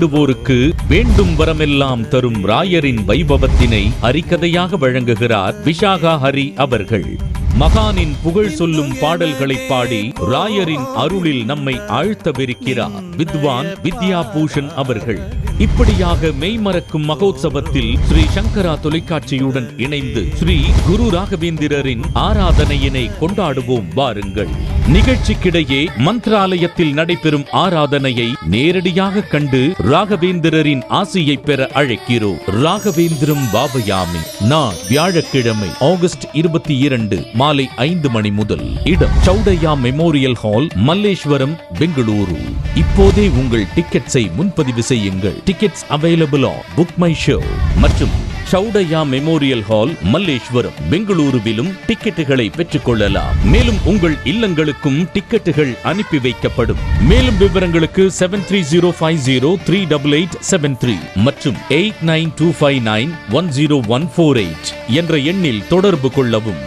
வேண்டுவோருக்கு வேண்டும் வரமெல்லாம் தரும் ராயரின் வைபவத்தினை ஹரிக்கதையாக வழங்குகிறார் விஷாகா ஹரி அவர்கள். மகானின் புகழ் சொல்லும் பாடல்களை பாடி ராயரின் அருளில் நம்மை ஆழ்த்தவிருக்கிறார். வித்வான் வித்யா பூஷன் அவர்கள். இப்படியாக மெய்மறக்கும் மகோத்சவத்தில் ஸ்ரீ சங்கரா தொலைக்காட்சியுடன் இணைந்து ஸ்ரீ குரு ராகவேந்திரரின் ஆராதனையினை கொண்டாடுவோம் வாருங்கள். நிகழ்ச்சிக்கிடையே மந்திராலயத்தில் நடைபெறும் ஆராதனையை நேரடியாக கண்டு ராகவேந்திரரின் ஆசியை பெற அழைக்கிறோம். ராகவேந்திரம் பாபயாமி நான் வியாழக்கிழமை ஆகஸ்ட் இருபத்தி இரண்டு மாலை ஐந்து மணி முதல். இடம் சௌடையா மெமோரியல் ஹால் மல்லேஸ்வரம் பெங்களூரு. இப்போதே உங்கள் டிக்கெட்ஸை முன்பதிவு செய்யுங்கள். Tickets available on Book My Show மற்றும் சௌடையா மெமோரியல் ஹால் மல்லேஸ்வரம் பெங்களூருவிலும் டிக்கெட்டுகளை பெற்றுக் கொள்ளலாம் மேலும் உங்கள் இல்லங்களுக்கும் டிக்கெட்டுகள் அனுப்பி வைக்கப்படும். மேலும் விவரங்களுக்கு seven three zero five zero three double eight seven three மற்றும் eight nine two five nine one zero one four eight என்ற எண்ணில் தொடர்பு கொள்ளவும்.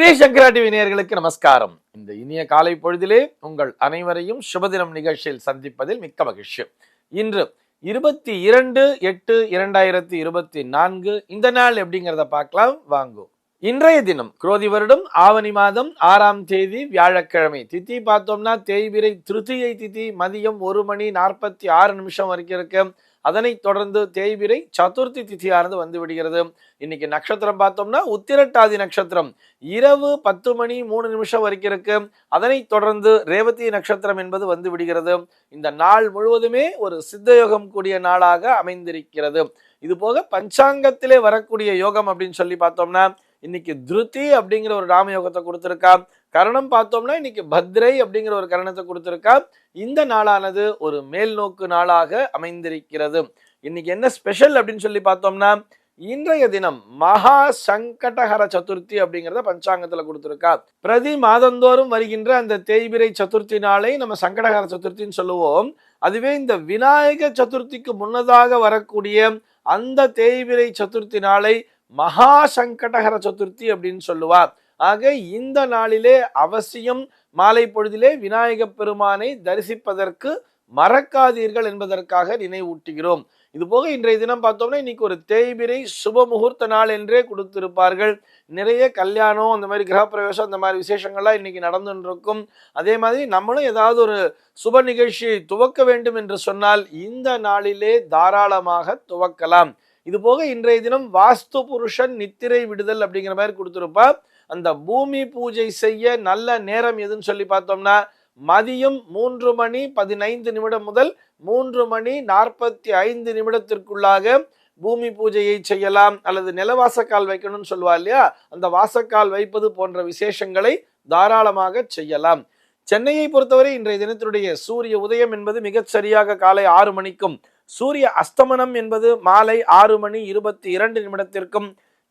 ஸ்ரீ சங்கரா டிவி நமஸ்காரம். இந்த இனிய காலை பொழுதிலே உங்கள் அனைவரையும் சுபதினம் நிகழ்ச்சியில் சந்திப்பதில் மிக்க மகிழ்ச்சி. இன்று இருபத்தி இரண்டு எட்டு இரண்டாயிரத்தி இருபத்தி நான்கு இந்த நாள் எப்படிங்கிறத பார்க்கலாம். வாங்கும் இன்றைய தினம் குரோதி வருடம் ஆவணி மாதம் ஆறாம் தேதி வியாழக்கிழமை. தித்தி பார்த்தோம்னா தேய்பிரை திருத்தியை திதி மதியம் ஒரு மணி நாற்பத்தி ஆறு நிமிஷம் வரைக்கும் இருக்கு. அதனைத் தொடர்ந்து தேய்பிரை சதுர்த்தி திதியானது வந்து விடுகிறது. இன்னைக்கு நட்சத்திரம் பார்த்தோம்னா உத்திரட்டாதி நட்சத்திரம். இரவு பத்து மணி மூணு நிமிஷம் வரைக்கும் இருக்கு. அதனைத் தொடர்ந்து ரேவதி நட்சத்திரம் என்பது வந்து விடுகிறது. இந்த நாள் முழுவதுமே ஒரு சித்தயோகம் கூடிய நாளாக அமைந்திருக்கிறது. இது போக பஞ்சாங்கத்திலே வரக்கூடிய யோகம் அப்படின்னு சொல்லி பார்த்தோம்னா இன்னைக்கு திருதி அப்படிங்கிற ஒரு ராமயோகத்தை கொடுத்துருக்கா. கரணம் பார்த்தோம்னா இன்னைக்கு பத்ரை அப்படிங்கிற ஒரு கரணத்தை கொடுத்துருக்கா. இந்த நாளானது ஒரு மேல் நோக்கு நாளாக அமைந்திருக்கிறது. இன்னைக்கு என்ன ஸ்பெஷல் அப்படின்னு சொல்லி பார்த்தோம்னா இன்றைய தினம் மகா சங்கடஹர சதுர்த்தி அப்படிங்கிறத பஞ்சாங்கத்துல கொடுத்துருக்கா. பிரதி மாதந்தோறும் வருகின்ற அந்த தேய்பிரை சதுர்த்தி நாளை நம்ம சங்கடஹர சதுர்த்தின்னு சொல்லுவோம். அதுவே இந்த விநாயக சதுர்த்திக்கு முன்னதாக வரக்கூடிய அந்த தேய்பிரை சதுர்த்தி நாளை மகா சங்கடஹர சதுர்த்தி அப்படின்னு சொல்லுவார் ஆக இந்த நாளிலே அவசியம் மாலை பொழுதிலே விநாயக பெருமானை தரிசிப்பதற்கு மறக்காதீர்கள் என்பதற்காக நினைவூட்டுகிறோம். இது போக இன்றைய தினம் பார்த்தோம்னா இன்னைக்கு ஒரு தேய்பிரை சுப முகூர்த்த நாள் என்றே கொடுத்திருப்பார்கள். நிறைய கல்யாணம் அந்த மாதிரி கிரகப்பிரவேசம் அந்த மாதிரி விசேஷங்கள்லாம் இன்னைக்கு நடந்துட்டு இருக்கும் அதே மாதிரி நம்மளும் ஏதாவது ஒரு சுப நிகழ்ச்சியை துவக்க வேண்டும் என்று சொன்னால் இந்த நாளிலே தாராளமாக துவக்கலாம். இது போக இன்றைய தினம் வாஸ்து புருஷன் நித்திரை விடுதல் அப்படிங்கிற மாதிரி கொடுத்துருப்பா அந்த பூமி பூஜை செய்ய நல்ல நேரம் எதுன்னு சொல்லி பார்த்தோம்னா மதியம் மூன்று மணி பதினைந்து நிமிடம் முதல் மூன்று மணி நாற்பத்தி ஐந்து நிமிடத்திற்குள்ளாக பூமி பூஜையை செய்யலாம். அல்லது நிலவாசக்கால் வைக்கணும்னு சொல்லுவா இல்லையா? அந்த வாசக்கால் வைப்பது போன்ற விசேஷங்களை தாராளமாக செய்யலாம். சென்னையை பொறுத்தவரை இன்றைய தினத்தினுடைய சூரிய உதயம் என்பது மிகச் சரியாக காலை ஆறு மணிக்கும் சூரிய அஸ்தமனம் என்பது மாலை ஆறு மணி இருபத்தி இரண்டு நிமிடத்திற்கும்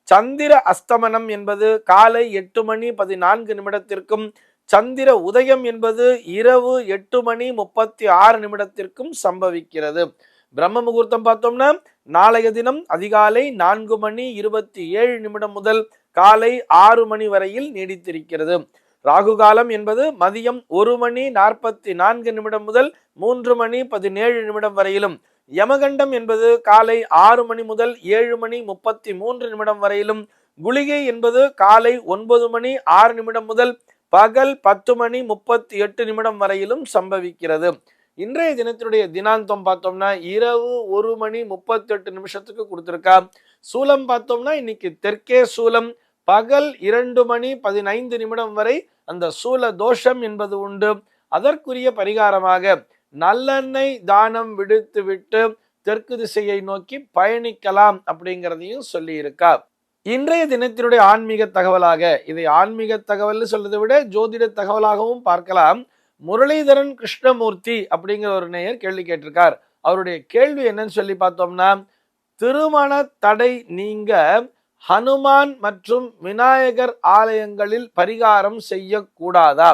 சந்திர அஸ்தமனம் என்பது காலை எட்டு மணி பதினான்கு நிமிடத்திற்கும் சந்திர உதயம் என்பது இரவு எட்டு மணி முப்பத்தி ஆறு நிமிடத்திற்கும் சம்பவிக்கிறது. பிரம்ம முகூர்த்தம் பார்த்தோம்னா நாளைய தினம் அதிகாலை நான்கு மணி இருபத்தி ஏழு நிமிடம் முதல் காலை ஆறு மணி வரையில் நீடித்திருக்கிறது. ராகு காலம் என்பது மதியம் ஒரு மணி நாற்பத்தி நான்கு நிமிடம் முதல் மூன்று மணி பதினேழு நிமிடம் வரையிலும் யமகண்டம் என்பது காலை ஆறு மணி முதல் ஏழு மணி முப்பத்தி மூன்று நிமிடம் வரையிலும் குளிகை என்பது காலை ஒன்பது மணி ஆறு நிமிடம் முதல் பகல் பத்து மணி முப்பத்தி எட்டு நிமிடம் வரையிலும் சம்பவிக்கிறது. இன்றைய தினத்தினுடைய தினாந்தம் பார்த்தோம்னா இரவு ஒரு மணி முப்பத்தி எட்டு நிமிஷத்துக்கு கொடுத்துருக்கா. சூலம் பார்த்தோம்னா இன்னைக்கு தெற்கே சூலம் பகல் இரண்டு மணி பதினைந்து நிமிடம் வரை அந்த சூல தோஷம் என்பது உண்டு. அதற்குரிய பரிகாரமாக நல்லெண்ணெய் தானம் விடுத்து விட்டு தெற்கு திசையை நோக்கி பயணிக்கலாம் அப்படிங்கிறதையும் சொல்லி இன்றைய தினத்தினுடைய ஆன்மீக தகவலாக இதை ஆன்மீக தகவல்னு சொல்றதை விட ஜோதிட தகவலாகவும் பார்க்கலாம். முரளிதரன் கிருஷ்ணமூர்த்தி அப்படிங்கிற ஒரு நேயர் கேள்வி கேட்டிருக்கார். அவருடைய கேள்வி என்னன்னு சொல்லி பார்த்தோம்னா திருமண தடை நீங்க ஹனுமான் மற்றும் விநாயகர் ஆலயங்களில் பரிகாரம் செய்யக்கூடாதா?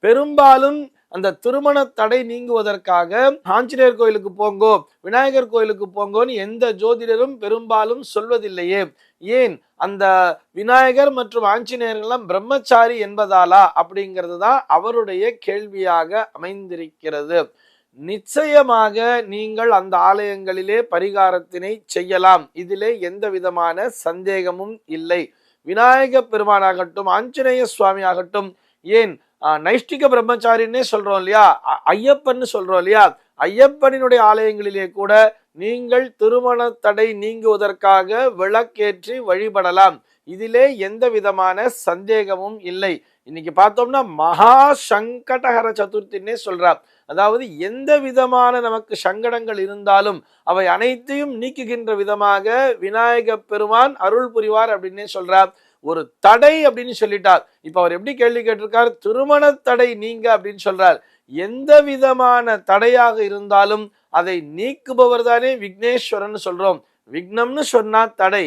பெரும்பாலும் அந்த திருமண தடை நீங்குவதற்காக ஆஞ்சநேயர் கோயிலுக்கு போங்கோ விநாயகர் கோயிலுக்கு போங்கோன்னு எந்த ஜோதிடரும் பெரும்பாலும் சொல்வதில்லையே. ஏன்? அந்த விநாயகர் மற்றும் ஆஞ்சநேயர்கள்லாம் பிரம்மச்சாரி என்பதாலா? அப்படிங்கிறது தான் அவருடைய கேள்வியாக அமைந்திருக்கிறது. நிச்சயமாக நீங்கள் அந்த ஆலயங்களிலே பரிகாரத்தினை செய்யலாம். இதிலே எந்த விதமான சந்தேகமும் இல்லை. விநாயக பெருமானாகட்டும் ஆஞ்சநேய சுவாமி ஆகட்டும் ஏன்? நைஷ்டிக பிரம்மச்சாரின்னே சொல்றோம் இல்லையா? அ- ஐயப்பன்னு சொல்றோம் இல்லையா? ஐயப்பனினுடைய ஆலயங்களிலே கூட நீங்கள் திருமண தடை நீங்குவதற்காக விளக்கேற்றி வழிபடலாம். இதிலே எந்த விதமான சந்தேகமும் இல்லை. இன்னைக்கு பார்த்தோம்னா மகா சங்கடகர சதுர்த்தின்னே சொல்றார். அதாவது எந்த விதமான நமக்கு சங்கடங்கள் இருந்தாலும் அவை அனைத்தையும் நீக்குகின்ற விதமாக விநாயக பெருமான் அருள் புரிவார் அப்படின்னே சொல்றார். ஒரு தடை அப்படின்னு சொல்லிட்டார். இப்போ அவர் எப்படி கேள்வி கேட்டிருக்கார்? திருமண தடை நீங்க அப்படின்னு சொல்றார். எந்த விதமான தடையாக இருந்தாலும் அதை நீக்குபவர் தானே விக்னேஸ்வரன் சொல்றோம். விக்னம்னு சொன்னா தடை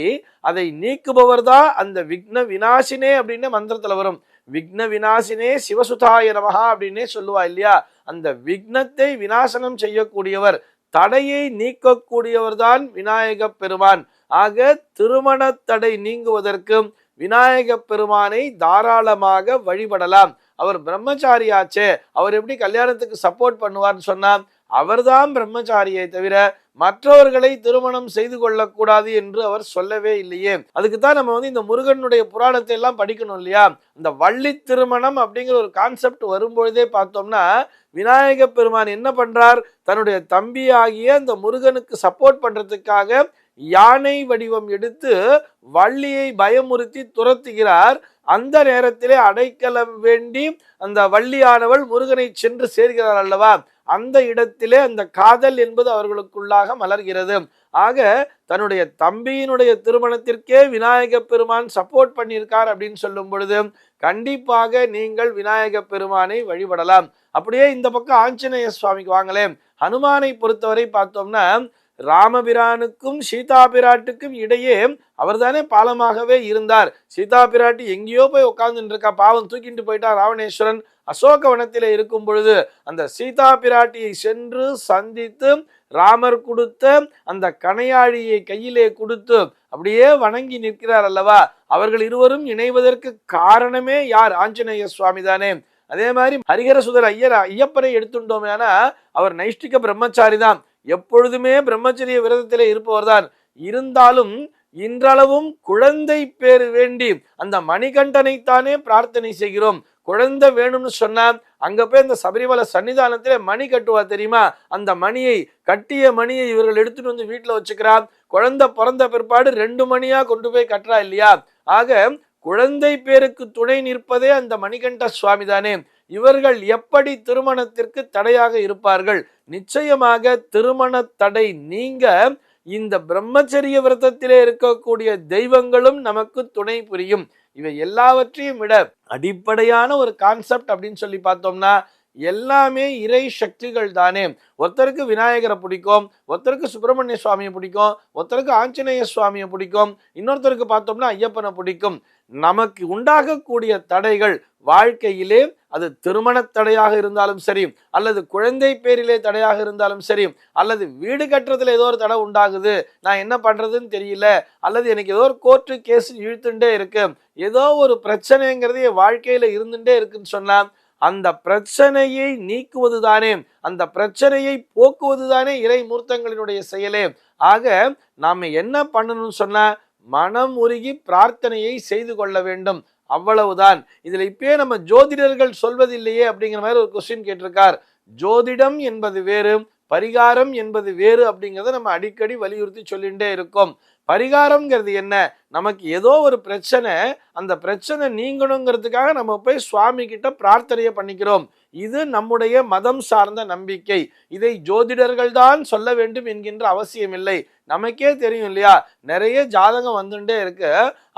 அதை நீக்குபவர் தான் அந்த விக்ன விநாசினே அப்படின்னு மந்திரத்துல வரும். விக்ன விநாசினே சிவசுதாய நமகா அப்படின்னே சொல்லுவா இல்லையா? அந்த விக்னத்தை வினாசனம் செய்யக்கூடியவர் தடையை நீக்கக்கூடியவர் தான் விநாயக பெருமான். ஆக திருமண தடை நீங்குவதற்கு விநாயக பெருமானை தாராளமாக வழிபடலாம். அவர் பிரம்மச்சாரியாச்சே. அவர் எப்படி கல்யாணத்துக்கு சப்போர்ட் பண்ணுவார்னு சொன்னா அவர்தான் பிரம்மச்சாரியை தவிர மற்றவர்களை திருமணம் செய்து கொள்ளக்கூடாது என்று அவர் சொல்லவே இல்லையே. அதுக்கு தான் நம்ம வந்து இந்த முருகனுடைய புராணத்தை எல்லாம் படிக்கணும் இல்லையா? இந்த வள்ளி திருமணம் அப்படிங்கிற ஒரு கான்செப்ட் வரும்பொழுதே பார்த்தோம்னா விநாயக பெருமான் என்ன பண்றார்? தன்னுடைய தம்பி ஆகிய அந்த முருகனுக்கு சப்போர்ட் பண்றதுக்காக யானை வடிவம் எடுத்து வள்ளியை பயமுறுத்தி துரத்துகிறார். அந்த நேரத்திலே அடைக்கலம் வேண்டி அந்த வள்ளியானவள் முருகனை சென்று சேர்கிறார் அல்லவா? அந்த இடத்திலே அந்த காதல் என்பது அவர்களுக்குள்ளாக மலர்கிறது. ஆக தன்னுடைய தம்பியினுடைய திருமணத்திற்கே விநாயக பெருமான் சப்போர்ட் பண்ணியிருக்கார் அப்படின்னு சொல்லும் பொழுது கண்டிப்பாக நீங்கள் விநாயக பெருமானை வழிபடலாம். அப்படியே இந்த பக்கம் ஆஞ்சநேய சுவாமிக்கு வாங்களேன். ஹனுமானை பொறுத்தவரை பார்த்தோம்னா ராமபிரானுக்கும் சீதா பிராட்டுக்கும் இடையே அவர்தானே பாலமாகவே இருந்தார். சீதா பிராட்டி எங்கேயோ போய் உட்கார்ந்துட்டு இருக்கா பாவம் தூக்கிட்டு போயிட்டா ராவணேஸ்வரன் அசோக வனத்திலே இருக்கும் பொழுது அந்த சீதா பிராட்டியை சென்று சந்தித்து ராமர் கொடுத்த அந்த கணையாழியை கையிலே கொடுத்து அப்படியே வணங்கி நிற்கிறார் அல்லவா? அவர்கள் இருவரும் இணைவதற்கு காரணமே யார்? ஆஞ்சநேய சுவாமி தானே. அதே மாதிரி ஹரிஹர சுதர் ஐயர் ஐயப்பனை எடுத்துட்டோமேனா அவர் நைஷ்டிக பிரம்மச்சாரி தான் எப்பொழுதுமே பிரம்மச்சரிய விரதத்திலே இருப்பவர்தான். இருந்தாலும் இன்றளவும் குழந்தை பேர் வேண்டி அந்த மணிகண்டனைத்தானே பிரார்த்தனை செய்கிறோம். குழந்தை வேணும்னு சொன்னா அங்க போய் அந்த சபரிமலை சன்னிதானத்திலே மணி கட்டுவா தெரியுமா? அந்த மணியை கட்டிய மணியை இவர்கள் எடுத்துட்டு வந்து வீட்டுல வச்சுக்கிறார் குழந்தை பிறந்த பிற்பாடு ரெண்டு மணியா கொண்டு போய் கட்டுறா இல்லையா? ஆக குழந்தை பேருக்கு துணை நிற்பதே அந்த மணிகண்ட சுவாமி தானே இவர்கள் எப்படி திருமணத்திற்கு தடையாக இருப்பார்கள்? நிச்சயமாக திருமண தடை நீங்க இந்த பிரம்மச்சரிய விரதத்திலே இருக்கக்கூடிய தெய்வங்களும் நமக்கு துணை புரியும். இவை எல்லாவற்றையும் விட அடிப்படையான ஒரு கான்செப்ட் அப்படின்னு சொல்லி பார்த்தோம்னா எல்லாமே இறை சக்திகள் தானே. ஒருத்தருக்கு விநாயகரை பிடிக்கும் ஒருத்தருக்கு சுப்பிரமணிய சுவாமியை பிடிக்கும் ஒருத்தருக்கு ஆஞ்சநேய சுவாமியை பிடிக்கும் இன்னொருத்தருக்கு பார்த்தோம்னா ஐயப்பனை பிடிக்கும். நமக்கு உண்டாகக்கூடிய தடைகள் வாழ்க்கையிலே அது திருமண தடையாக இருந்தாலும் சரி அல்லது குழந்தை பேரிலே தடையாக இருந்தாலும் சரி அல்லது வீடு கட்டுறதுல ஏதோ ஒரு தடை உண்டாகுது நான் என்ன பண்றதுன்னு தெரியல அல்லது எனக்கு ஏதோ ஒரு கோர்ட்டு கேஸ் இழுத்துட்டே இருக்கு ஏதோ ஒரு பிரச்சனைங்கிறது என் வாழ்க்கையில இருந்துட்டே இருக்குன்னு சொன்னா அந்த பிரச்சனையை நீக்குவது தானே அந்த பிரச்சனையை போக்குவது தானே இறை மூர்த்தங்களினுடைய செயலே. ஆக நாம என்ன பண்ணணும்னு சொன்னா மனம் உருகி பிரார்த்தனையை செய்து கொள்ள வேண்டும். அவ்வளவுதான். இதில் இப்பயே நம்ம ஜோதிடர்கள் சொல்வதில்லையே அப்படிங்கிற மாதிரி ஒரு கொஸ்டின் கேட்டிருக்கார். ஜோதிடம் என்பது வேறு பரிகாரம் என்பது வேறு அப்படிங்கிறத நம்ம அடிக்கடி வலியுறுத்தி சொல்லிகிட்டே இருக்கோம். பரிகாரம்ங்கிறது என்ன? நமக்கு ஏதோ ஒரு பிரச்சனை அந்த பிரச்சனை நீங்கணுங்கிறதுக்காக நம்ம போய் சுவாமி கிட்ட பிரார்த்தனையை பண்ணிக்கிறோம். இது நம்முடைய மதம் சார்ந்த நம்பிக்கை. இதை ஜோதிடர்கள் தான் சொல்ல வேண்டும் என்கின்ற அவசியம் இல்லை. நமக்கே தெரியும் இல்லையா? நிறைய ஜாதகம் வந்துட்டே இருக்கு.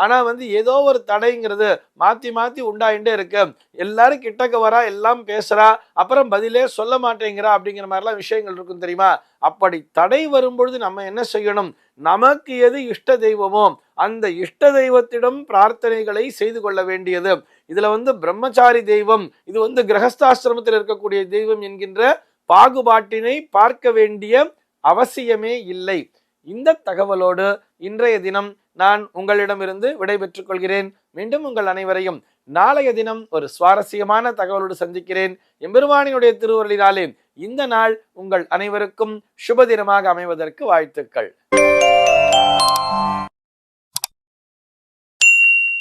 ஆனா வந்து ஏதோ ஒரு தடைங்கிறது மாத்தி மாத்தி உண்டாயிட்டே இருக்கு. எல்லாரும் கிட்டக்க வரா எல்லாம் பேசுறா அப்புறம் பதிலே சொல்ல மாட்டேங்கிறா அப்படிங்கிற மாதிரிலாம் விஷயங்கள் இருக்கும் தெரியுமா? அப்படி தடை வரும்பொழுது நம்ம என்ன செய்யணும்? நமக்கு எது இஷ்ட தெய்வமோ அந்த இஷ்ட தெய்வத்திடம் பிரார்த்தனைகளை செய்து கொள்ள வேண்டியது. இதுல வந்து பிரம்மச்சாரி தெய்வம் இது வந்து கிரகஸ்தாசிரமத்தில் இருக்கக்கூடிய தெய்வம் என்கின்ற பாகுபாட்டினை பார்க்க வேண்டிய அவசியமே இல்லை. இந்த தகவலோடு இன்றைய தினம் நான் உங்களிடமிருந்து விடைபெற்றுக் கொள்கிறேன். மீண்டும் உங்கள் அனைவரையும் நாளைய தினம் ஒரு சுவாரஸ்யமான தகவலோடு சந்திக்கிறேன். எம்பெருமானியுடைய திருவருளினாலே இந்த நாள் உங்கள் அனைவருக்கும் சுப தினமாக அமைவதற்கு வாழ்த்துக்கள்.